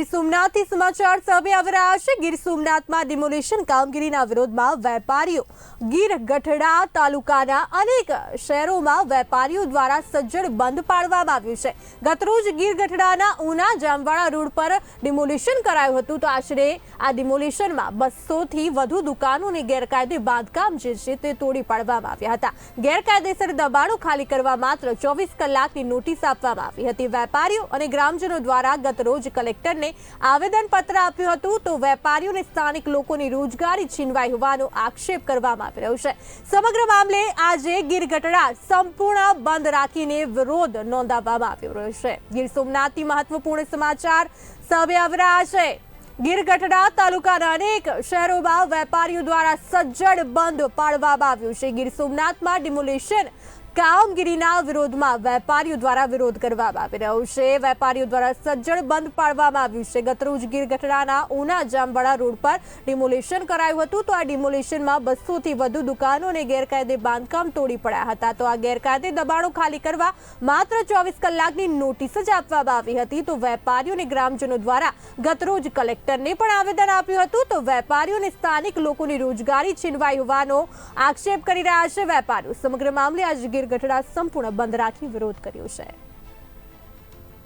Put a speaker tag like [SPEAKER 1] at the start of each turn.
[SPEAKER 1] ગીર સોમનાથથી સમાચાર સામે આવી રહ્યા છે. ગીર સોમનાથમાં ડિમોલિશન કામગીરીના વિરોધમાં વેપારીઓ ગીર ગઢડા તાલુકાના અનેક શહેરોમાં વેપારીઓ દ્વારા સજ્જડ બંધ પાડવામાં આવ્યું છે. ગતરોજ ગીર ગઢડાના ઉના જામવાડા રોડ પર ડિમોલિશન કરાયું હતું. તો આશરે આ ડિમોલિશનમાં બસોથી વધુ દુકાનોને ગેરકાયદે બાંધકામ જે છે તે તોડી પાડવામાં આવ્યા હતા. ગેરકાયદેસર દબાણો ખાલી કરવા માત્ર ચોવીસ કલાકની નોટિસ આપવામાં આવી હતી. વેપારીઓ અને ગ્રામજનો દ્વારા ગતરોજ કલેક્ટરને આવેદનપત્ર આપ્યું હતું. તો વેપારીઓ અને સ્થાનિક લોકોની રોજગારી છીનવાઈ હોવાનો આક્ષેપ કરવામાં આવી રહ્યો છે. સમગ્ર મામલે આજે ગીર ગઢડા સંપૂર્ણ બંધ રાખીને વિરોધ નોંધાવવામાં આવ્યો રહ્યો છે. ગીર સોમનાથથી મહત્વપૂર્ણ સમાચાર સામે આવી છે. ગીર ગઢડા તાલુકાના અનેક શહેરોમાં વેપારીઓ દ્વારા સજ્જડ બંધ પાડવામાં આવ્યું છે. ગીર સોમનાથમાં ડિમોલિશન કામગીરીના વિરોધમાં વેપારીઓ દ્વારા વિરોધ કરવામાં આવી રહ્યો છે. વેપારીઓ દ્વારા સજ્જડ બંધ પાડવામાં આવ્યું છે. ગતરોજ ગીર ગઢડાના ઉના જામવાડા રોડ પર ડિમોલિશન કરાયું હતું. તો આ ડિમોલિશનમાં બસોથી વધુ દુકાનો અને ગેરકાયદે બાંધકામ તોડી પડ્યા હતા. તો આ ગેરકાયદે દબાણો ખાલી કરવા માત્ર ચોવીસ કલાકની નોટિસ જ આપવામાં આવી હતી. તો વેપારીઓ અને ગ્રામજનો દ્વારા ગતરોજ કલેક્ટરને પણ આવેદન આપ્યું હતું. તો વેપારીઓ અને સ્થાનિક લોકોની રોજગારી છીનવાઈ હોવાનો આક્ષેપ કરી રહ્યા છે વેપારીઓ. સમગ્ર મામલે આજે ગીર ગઢડા સંપૂર્ણ બંધ રાખી વિરોધ કર્યો છે.